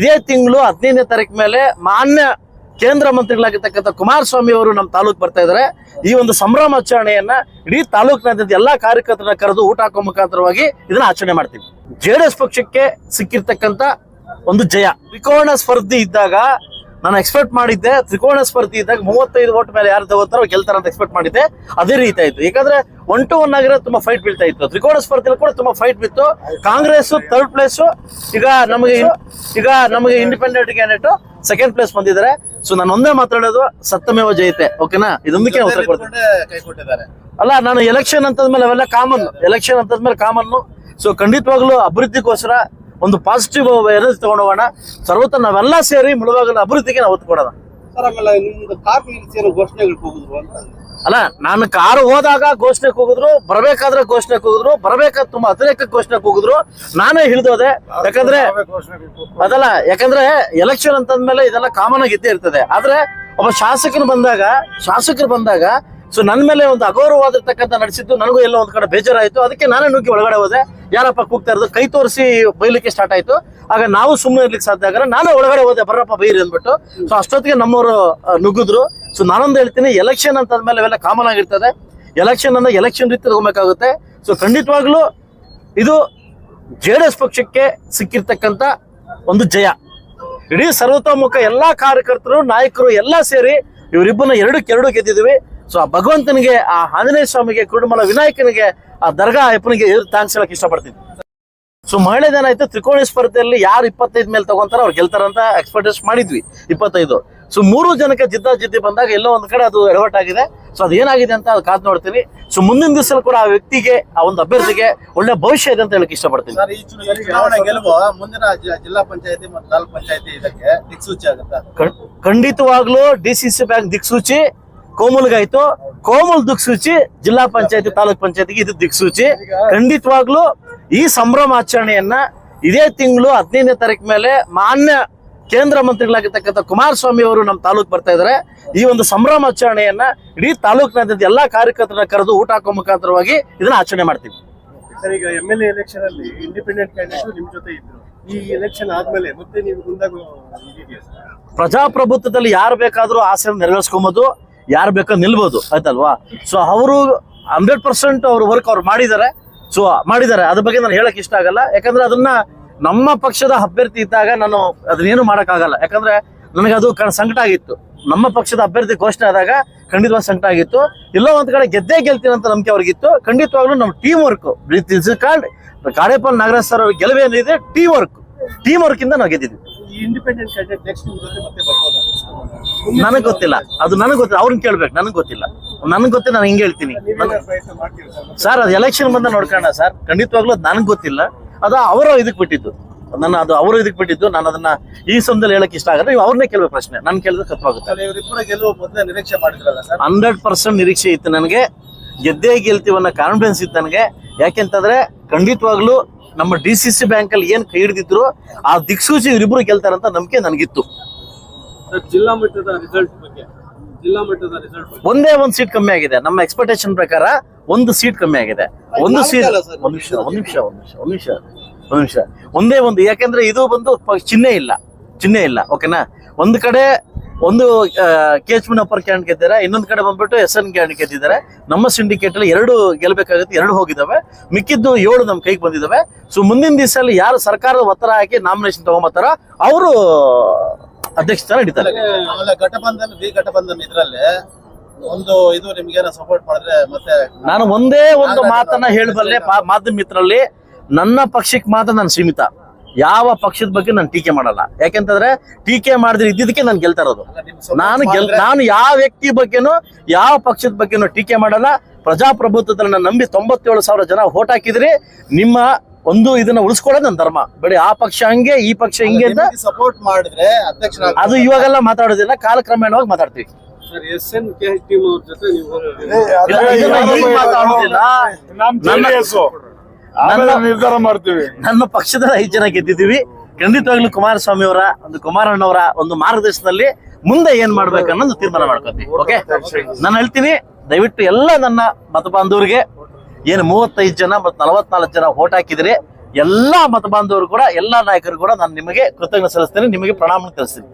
ಇದೇ ತಿಂಗಳು ಹದಿನೈದನೇ ತಾರೀಕು ಮೇಲೆ ಮಾನ್ಯ ಕೇಂದ್ರ ಮಂತ್ರಿಗಳಾಗಿರ್ತಕ್ಕಂಥ ಕುಮಾರಸ್ವಾಮಿ ಅವರು ನಮ್ಮ ತಾಲೂಕ್ ಬರ್ತಾ ಇದ್ದಾರೆ ಈ ಒಂದು ಸಂಭ್ರಮಾಚರಣೆಯನ್ನ ಇಡೀ ತಾಲೂಕಿನಾದ್ಯಂತ ಎಲ್ಲಾ ಕಾರ್ಯಕರ್ತರನ್ನ ಕರೆದು ಊಟ ಹಾಕೋ ಮುಖಾಂತರವಾಗಿ ಇದನ್ನ ಆಚರಣೆ ಮಾಡ್ತೀವಿ. ಜೆಡಿಎಸ್ ಪಕ್ಷಕ್ಕೆ ಸಿಕ್ಕಿರ್ತಕ್ಕಂಥ ಒಂದು ಜಯ. ತ್ರಿಕೋಣ ಸ್ಪರ್ಧಿ ಇದ್ದಾಗ ನಾನು ಎಕ್ಸ್ಪೆಕ್ಟ್ ಮಾಡಿದ್ದೆ ತ್ರಿಕೋಣ ಸ್ಪರ್ಧಿ ಇದ್ದಾಗ ಮೂವತ್ತೈದು ಓಟ್ ಮೇಲೆ ಯಾರು ತಗೋತಾರೋ ಗೆಲ್ತಾರ ಅಂತ ಎಕ್ಸ್ಪೆಕ್ಟ್ ಮಾಡಿದ್ದೆ. ಅದೇ ರೀತಿ ಆಯ್ತು. ಯಾಕಂದ್ರೆ ಒನ್ ಟು ಒನ್ ಆಗಿರೋ ತುಂಬಾ ಫೈಟ್ ಬೀಳ್ತಾ ಇತ್ತು. ತ್ರಿಕೋಣ ಸ್ಪರ್ಧೆಯಲ್ಲಿ ಕೂಡ ತುಂಬಾ ಫೈಟ್ ಬಿತ್ತು. ಕಾಂಗ್ರೆಸ್ ಥರ್ಡ್ ಪ್ಲೇಸ್ ಈಗ ನಮಗೆ ಈಗ ನಮಗೆ ಇಂಡಿಪೆಂಡೆಂಟ್ ಕ್ಯಾಂಡಿಡೇಟ್ ಸೆಕೆಂಡ್ ಪ್ಲೇಸ್ ಬಂದಿದ್ದಾರೆ. ಸೊ ನಾನು ಒಂದೇ ಮಾತಾಡೋದು ಸತ್ತಮೇವ ಜಯತೆ. ಓಕೆನಾ ಇದೊಂದಕ್ಕೆ ಉತ್ತರ ಕೊಡ್ತೇನೆ. ಅಲ್ಲ ನಾನು ಎಲೆಕ್ಷನ್ ಅಂತಂದ್ಮೇಲೆ ಅವೆಲ್ಲ ಕಾಮನ್ ಎಲೆಕ್ಷನ್ ಅಂತಂದ್ಮೇಲೆ ಕಾಮನ್ ಸೊ ಖಂಡಿತವಾಗ್ಲೂ ಅಭಿವೃದ್ಧಿಗೋಸ್ಕರ ಒಂದು ಪಾಸಿಟಿವ್ ಎನರ್ಜಿ ತಗೊಂಡು ಹೋಗೋಣ ಸರ್ವತ್ರ ನಾವೆಲ್ಲ ಸೇರಿ ಮುಳುವಾಗಲ ಅಭಿವೃದ್ಧಿಗೆ ನಾವು ಒತ್ತು ಕೊಡೋಣ ಹೋಗಿದ್ರು ಅಲ್ಲ ನಾನು ಕಾರು ಹೋದಾಗ ಘೋಷಣೆ ಕೂಗಿದ್ರು ಬರಬೇಕಾದ್ರೆ ಘೋಷಣೆ ಕೂಗಿದ್ರು ಬರಬೇಕಾದ ತುಂಬಾ ಅತಿರೇಕ ಘೋಷಣೆ ಕೂಗಿದ್ರು ನಾನೇ ಹಿಡಿದೋದೆ. ಯಾಕಂದ್ರೆ ಅದಲ್ಲ ಯಾಕಂದ್ರೆ ಎಲೆಕ್ಷನ್ ಅಂತಂದ್ಮೇಲೆ ಇದೆಲ್ಲ ಕಾಮನ್ ಆಗಿ ಇದ್ದೇ ಇರ್ತದೆ. ಆದ್ರೆ ಒಬ್ಬ ಶಾಸಕರು ಬಂದಾಗ ಶಾಸಕರು ಬಂದಾಗ ಸೊ ನನ್ನ ಮೇಲೆ ಒಂದು ಅಗೌರವವಾಗಿರ್ತಕ್ಕಂಥ ನಡೆಸಿದ್ದು, ನನಗೂ ಎಲ್ಲ ಒಂದು ಕಡೆ ಬೇಜಾರಾಯಿತು. ಅದಕ್ಕೆ ನಾನೇ ನುಗ್ಗಿ ಒಳಗಡೆ ಹೋದೆ. ಯಾರಪ್ಪ ಕೂಗ್ತಾ ಇರೋದು? ಕೈ ತೋರಿಸಿ ಬೈಲಿಕ್ಕೆ ಸ್ಟಾರ್ಟ್ ಆಯಿತು. ಆಗ ನಾವು ಸುಮ್ಮನೆ ಇರ್ಲಿಕ್ಕೆ ಸಾಧ್ಯ ಆಗಲ್ಲ. ನಾನೇ ಒಳಗಡೆ ಹೋದೆ, ಬರ್ರಪ್ಪ ಬೈರಿ ಅಂದ್ಬಿಟ್ಟು. ಸೊ ಅಷ್ಟೊತ್ತಿಗೆ ನಮ್ಮವರು ನುಗ್ಗಿದ್ರು. ಸೊ ನಾನೊಂದು ಹೇಳ್ತೀನಿ ಎಲೆಕ್ಷನ್ ಅಂತಂದ್ಮೇಲೆ ಇವೆಲ್ಲ ಕಾಮನ್ ಆಗಿರ್ತದೆ. ಎಲೆಕ್ಷನ್ ಅಂದ್ರೆ ಎಲೆಕ್ಷನ್ ರೀತಿ ತಗೋಬೇಕಾಗುತ್ತೆ. ಸೊ ಖಂಡಿತವಾಗ್ಲೂ ಇದು ಜೆ ಎಸ್ ಪಕ್ಷಕ್ಕೆ ಸಿಕ್ಕಿರ್ತಕ್ಕಂಥ ಒಂದು ಜಯ. ಇಡೀ ಸರ್ವತೋಮುಖ ಎಲ್ಲಾ ಕಾರ್ಯಕರ್ತರು, ನಾಯಕರು ಎಲ್ಲ ಸೇರಿ ಇವರಿಬ್ಬರನ್ನ ಎರಡಕ್ಕೆ ಎರಡು ಗೆದ್ದಿದ್ವಿ. ಸೊ ಆ ಭಗವಂತನಿಗೆ ಆ ಆಂಜನೇಯ ಸ್ವಾಮಿಗೆ ಕುರುಡುಮಲ ವಿನಾಯಕನಿಗೆ ಆ ದರ್ಗಾ ಅಯ್ಯಪ್ಪನಿಗೆ ಥ್ಯಾಂಕ್ಸ್ ಹೇಳಕ್ ಇಷ್ಟಪಡ್ತೀನಿ. ಸೊ ಮಹಿಳೆದೇನಾಯ್ತು ತ್ರಿಕೋಣಿ ಸ್ಪರ್ಧೆಯಲ್ಲಿ ಯಾರು ಇಪ್ಪತ್ತೈದು ಮೇಲೆ ತಗೊಂತಾರ ಅವ್ರು ಗೆಲ್ತಾರಂತ ಎಕ್ಸ್ಪೆಕ್ಟೇಷನ್ ಮಾಡಿದ್ವಿ ಇಪ್ಪತ್ತೈದು. ಸೊ ಮೂರು ಜನಕ್ಕೆ ಜಿದ್ದ ಜಿದ್ದಿ ಬಂದಾಗ ಎಲ್ಲೋ ಒಂದ್ ಕಡೆ ಅದು ಎಡವಟ್ಟಾಗಿದೆ ಸೊ ಅದು ಏನಾಗಿದೆ ಅಂತ ಅದು ಕಾದ್ ನೋಡ್ತೀನಿ. ಸೊ ಮುಂದಿನ ದಿವಸ ಕೂಡ ಆ ವ್ಯಕ್ತಿಗೆ ಆ ಒಂದು ಅಭ್ಯರ್ಥಿಗೆ ಒಳ್ಳೆ ಭವಿಷ್ಯ ಇದೆ ಅಂತ ಹೇಳಕ್ ಇಷ್ಟಪಡ್ತೀನಿ. ಮುಂದಿನ ಜಿಲ್ಲಾ ಪಂಚಾಯತಿ ಮತ್ತು ತಾಲೂಕ್ ಪಂಚಾಯತಿ ಇದಕ್ಕೆ ದಿಕ್ಸೂಚಿ ಆಗುತ್ತೆ? ಖಂಡ್- ಖಂಡಿತವಾಗ್ಲೂ ಡಿ ಸಿ ಸಿ ಬ್ಯಾಂಕ್ ದಿಕ್ಸೂಚಿ. ಕೋಮಲ್ಗಾಯ್ತು. ಕೋಮಲ್ ದಿಕ್ಸೂಚಿ ಜಿಲ್ಲಾ ಪಂಚಾಯತಿ ತಾಲೂಕ್ ಪಂಚಾಯತಿಗೆ ಇದು ದಿಕ್ಸೂಚಿ. ಖಂಡಿತವಾಗ್ಲೂ ಈ ಸಂಭ್ರಮಾಚರಣೆಯನ್ನ ಇದೇ ತಿಂಗಳು ಹದಿನೈದನೇ ತಾರೀಕು ಮೇಲೆ ಮಾನ್ಯ ಕೇಂದ್ರ ಮಂತ್ರಿಗಳಾಗಿರ್ತಕ್ಕಂಥ ಕುಮಾರಸ್ವಾಮಿ ಅವರು ನಮ್ಮ ತಾಲೂಕ್ ಬರ್ತಾ ಇದ್ದಾರೆ ಈ ಒಂದು ಸಂಭ್ರಮಾಚರಣೆಯನ್ನ ಇಡೀ ತಾಲೂಕಿನಾದ್ಯಂತ ಎಲ್ಲಾ ಕಾರ್ಯಕರ್ತರನ್ನ ಕರೆದು ಊಟ ಹಾಕೋ ಮುಖಾಂತರವಾಗಿ ಇದನ್ನ ಆಚರಣೆ ಮಾಡ್ತೀವಿ. ಸರ್ ಈಗ ಎಂ ಎಲ್ ಎಲೆಕ್ಷನ್ ಅಲ್ಲಿ ಇಂಡಿಪೆಂಡೆಂಟ್ ಕ್ಯಾಂಡಿಡೇಟ್ ನಿಮ್ ಜೊತೆ ಇದ್ರು. ಈ ಎಲೆಕ್ಷನ್ ಆದ್ಮೇಲೆ ಮತ್ತೆ ನೀವು ಪ್ರಜಾಪ್ರಭುತ್ವದಲ್ಲಿ ಯಾರು ಬೇಕಾದ್ರೂ ಆಸೆ ನೆರವೇರಿಸ್ಕೊಬೋದು. ಯಾರು ಬೇಕೋ ನಿಲ್ಬೋದು, ಆಯ್ತಲ್ವಾ? ಸೊ ಅವರು ಹಂಡ್ರೆಡ್ ಪರ್ಸೆಂಟ್ ಅವ್ರ ವರ್ಕ್ ಅವ್ರು ಮಾಡಿದ್ದಾರೆ. ಸೊ ಮಾಡಿದ್ದಾರೆ. ಅದ್ರ ಬಗ್ಗೆ ನಾನು ಹೇಳಕ್ ಇಷ್ಟ ಆಗಲ್ಲ. ಯಾಕಂದ್ರೆ ಅದನ್ನ ನಮ್ಮ ಪಕ್ಷದ ಅಭ್ಯರ್ಥಿ ಇದ್ದಾಗ ನಾನು ಅದನ್ನೇನು ಆಗಲ್ಲ. ಯಾಕಂದ್ರೆ ನನಗೆ ಅದು ಸಂಕಟ ಆಗಿತ್ತು. ನಮ್ಮ ಪಕ್ಷದ ಅಭ್ಯರ್ಥಿ ಘೋಷಣೆ ಆದಾಗ ಖಂಡಿತವಾಗಿ ಸಂಕಟ ಆಗಿತ್ತು. ಇಲ್ಲ ಒಂದ್ ಕಡೆ ಗೆದ್ದೇ ಗೆಲ್ತೀನಿ ಅಂತ ನಂಬಿಕೆ ಅವ್ರಿಗಿತ್ತು. ಖಂಡಿತವಾಗ್ಲೂ ನಮ್ಮ team work Kadepal Nagaraj sir ಅವ್ರ ಗೆಲುವೇನಿದೆ ಟೀಮ್ ವರ್ಕ್ ಟೀಮ್ ವರ್ಕ್ ಇಂದ ನಾವು ಗೆದ್ದಿದ್ವಿ ಈ ಇಂಡಿಪೆಂಡೆಂಟ್ ಕ್ಯಾಂಡಿಡೇಟ್ ನೆಕ್ಸ್ಟ್ ಮತ್ತೆ ಬರ್ಬೋದಾ? ನನಗ್ ಗೊತ್ತಿಲ್ಲ. ಅದು ನನಗ್ ಗೊತ್ತಿಲ್ಲ. ಅವ್ರನ್ನ ಕೇಳ್ಬೇಕು. ನನಗ್ ಗೊತ್ತಿಲ್ಲ. ನನಗ್ ಗೊತ್ತಿಲ್ಲ ನಾನು ಹಿಂಗೆ ಹೇಳ್ತೀನಿ. ಸರ್? ಅದು ಎಲೆಕ್ಷನ್ ಬಂದ ನೋಡ್ಕೋಣ ಸರ್. ಖಂಡಿತವಾಗ್ಲೂ ಅದು ನನಗ್ ಗೊತ್ತಿಲ್ಲ. ಅದು ಅವರ ಇದಕ್ ಬಿಟ್ಟಿದ್ದು. ನನ್ನ ಅದು ಅವರು ಇದಕ್ ಬಿಟ್ಟಿದ್ದು. ನಾನು ಅದನ್ನ ಈ ಸಮಯದಲ್ಲಿ ಹೇಳಕ್ ಇಷ್ಟ ಆಗಲ್ಲ. ನೀವು ಅವ್ರನ್ನೇ ಕೇಳಬೇಕು ಪ್ರಶ್ನೆ. ನಾನು ಕೇಳಿದ್ರೆ ತಪ್ಪಾಗುತ್ತೆ. ನಿರೀಕ್ಷೆ ಮಾಡಿದ್ರಲ್ಲ ಸರ್? ಹಂಡ್ರೆಡ್ ಪರ್ಸೆಂಟ್ ನಿರೀಕ್ಷೆ ಇತ್ತು ನನಗೆ. ಗೆದ್ದೇ ಗೆಲ್ತೀವನ್ನ ಕಾನ್ಫಿಡೆನ್ಸ್ ಇತ್ತು ನನಗೆ. ಯಾಕೆಂತಂದ್ರೆ ಖಂಡಿತವಾಗ್ಲೂ ನಮ್ಮ ಡಿ ಸಿ ಸಿ ಬ್ಯಾಂಕ್ ಅಲ್ಲಿ ಏನ್ ಕೈ ಹಿಡಿದಿದ್ರು ಆ ದಿಕ್ಸೂಚಿ ಇವರಿಬ್ರು ಗೆಲ್ತಾರಂತ ನಂಬಿಕೆ ನನಗಿತ್ತು. ಜಿಲ್ಲಾ ಮಟ್ಟದ ರಿಸಲ್ಟ್ ಬಗ್ಗೆ. ಜಿಲ್ಲಾ ಮಟ್ಟದ ರಿಸಲ್ಟ್ ಬಗ್ಗೆ. ಒಂದೇ ಒಂದು ಸೀಟ್ ಕಮ್ಮಿ ಆಗಿದೆ. ನಮ್ಮ ಎಕ್ಸ್ಪೆಕ್ಟೇಷನ್ ಪ್ರಕಾರ ಒಂದು ಸೀಟ್ ಕಮ್ಮಿ ಆಗಿದೆ. ಒಂದು ಸೀಟ್ ಒಂದ್ ನಿಮಿಷ ಒಂದ್ ನಿಮಿಷ ಒಂದ್ ನಿಮಿಷ ಒಂದ್ ನಿಮಿಷ ಒಂದ್ ನಿಮಿಷ. ಒಂದೇ ಒಂದು ಯಾಕೆಂದ್ರೆ ಇದು ಬಂದು ಚಿಹ್ನೆ ಇಲ್ಲ. ಚಿಹ್ನೆ ಇಲ್ಲ ಓಕೆನಾ ಒಂದ್ ಕಡೆ ಒಂದು ಕೆ ಎಚ್ ಮುನಪ್ಪರ್ ಕ್ಯಾಂಡ್ ಗೆದ್ದಿದ್ದಾರೆ. ಇನ್ನೊಂದು ಕಡೆ ಬಂದ್ಬಿಟ್ಟು ಎಸ್ ಎನ್ ಕ್ಯಾಂಡ್ ಗೆದ್ದಿದ್ದಾರೆ. ನಮ್ಮ ಸಿಂಡಿಕೇಟ್ ಅಲ್ಲಿ ಎರಡು ಗೆಲ್ಬೇಕಾಗುತ್ತೆ ಎರಡು ಹೋಗಿದ್ದಾವೆ. ಮಿಕ್ಕಿದ್ದು ಏಳು ನಮ್ಮ ಕೈಗೆ ಬಂದಿದ್ದಾವೆ. ಸೊ ಮುಂದಿನ ದಿವಸದಲ್ಲಿ ಯಾರು ಸರ್ಕಾರದ ಒತ್ತಡ ಹಾಕಿ ನಾಮಿನೇಷನ್ ತಗೊಂಬತ್ತಾರ ಅವರು ಅಧ್ಯಕ್ಷ ನಡೀತಾರೆ ಘಟಬಂಧನ್ ವಿ ಘಟಬಂಧನ್ ಇದ್ರಲ್ಲಿ ಒಂದು ಇದು ನಿಮ್ಗೆ ಸಪೋರ್ಟ್ ಮಾಡಿದ್ರೆ ಮತ್ತೆ ನಾನು ಒಂದೇ ಒಂದು ಮಾತನ್ನ ಹೇಳಬಲ್ಲೆ ಮಾಧ್ಯಮ ಮಿತ್ರರಲ್ಲಿ ನನ್ನ ಪಕ್ಷಕ್ಕೆ ಮಾತ್ರ ನಾನು ಸೀಮಿತ. ಯಾವ ಪಕ್ಷದ ಬಗ್ಗೆ ನಾನು ಟೀಕೆ ಮಾಡಲ್ಲ. ಯಾಕೆಂತಂದ್ರೆ ಟೀಕೆ ಮಾಡಿದ್ರೆ ಇದ್ದಿದ್ದಕ್ಕೆ ನಾನು ಗೆಲ್ತಾ ಇರೋದು. ನಾನು ಗೆಲ್ ನಾನು ಯಾವ ವ್ಯಕ್ತಿ ಬಗ್ಗೆನೂ ಯಾವ ಪಕ್ಷದ ಬಗ್ಗೆನೂ ಟೀಕೆ ಮಾಡಲ್ಲ. ಪ್ರಜಾಪ್ರಭುತ್ವದಲ್ಲಿ ನಾನು ನಂಬಿ ತೊಂಬತ್ತೇಳು ಸಾವಿರ ಜನ ಓಟ್ ಹಾಕಿದ್ರಿ. ನಿಮ್ಮ ಒಂದು ಇದನ್ನ ಉಳಿಸ್ಕೊಳ್ಳೋದು ನನ್ನ ಧರ್ಮ. ಬಿಡಿ ಆ ಪಕ್ಷ ಹಂಗೆ ಈ ಪಕ್ಷ ಹಿಂಗೆ ಅಂತ ಸಪೋರ್ಟ್ ಮಾಡಿದ್ರೆ ಅಧ್ಯಕ್ಷರ ಅದು ಇವಾಗೆಲ್ಲ ಮಾತಾಡೋದಿಲ್ಲ ಕಾಲಕ್ರಮೇಣವಾಗಿ ಮಾತಾಡ್ತೀವಿ. ಸರ್ ಎಸ್ ಎನ್ ಟೀಮ್ ಅವ್ರ ಜೊತೆ ನೀವು ಹೋಗ್ತೀರಾ? ಇದನ್ನ ಈಗ ಮಾತಾಡೋದಿಲ್ಲ. ನಮ್ ನನ್ನ- ಜೆಡಿಎಸ್ ಆಮೇಲೆ ನಿರ್ಧಾರ ಮಾಡ್ತೀವಿ. ನನ್ನ ಪಕ್ಷದ ಐದು ಜನ ಗೆದ್ದಿದ್ದೀವಿ. ಖಂಡಿತವಾಗ್ಲೂ ಕುಮಾರಸ್ವಾಮಿ ಅವರ ಒಂದು ಕುಮಾರಣ್ಣವರ ಒಂದು ಮಾರ್ಗದರ್ಶನದಲ್ಲಿ ಮುಂದೆ ಏನ್ ಮಾಡ್ಬೇಕು ಅನ್ನೋದು ತೀರ್ಮಾನ ಮಾಡ್ಕೊತೀವಿ. ಓಕೆ ನಾನು ಹೇಳ್ತೀನಿ ದಯವಿಟ್ಟು ಎಲ್ಲ ನನ್ನ ಮತ ಬಾಂಧವರಿಗೆ ಏನು ಮೂವತ್ತೈದು ಜನ ಮತ್ತು ನಲವತ್ನಾಲ್ಕು ಜನ ಓಟ್ ಹಾಕಿದ್ರಿ. ಎಲ್ಲಾ ಮತ ಬಾಂಧವರು ಕೂಡ ಎಲ್ಲಾ ನಾಯಕರು ಕೂಡ ನಾನು ನಿಮಗೆ ಕೃತಜ್ಞ ಸಲ್ಲಿಸ್ತೇನೆ ನಿಮಗೆ ಪ್ರಣಾಮ ತಿಳಿಸ್ತೀನಿ.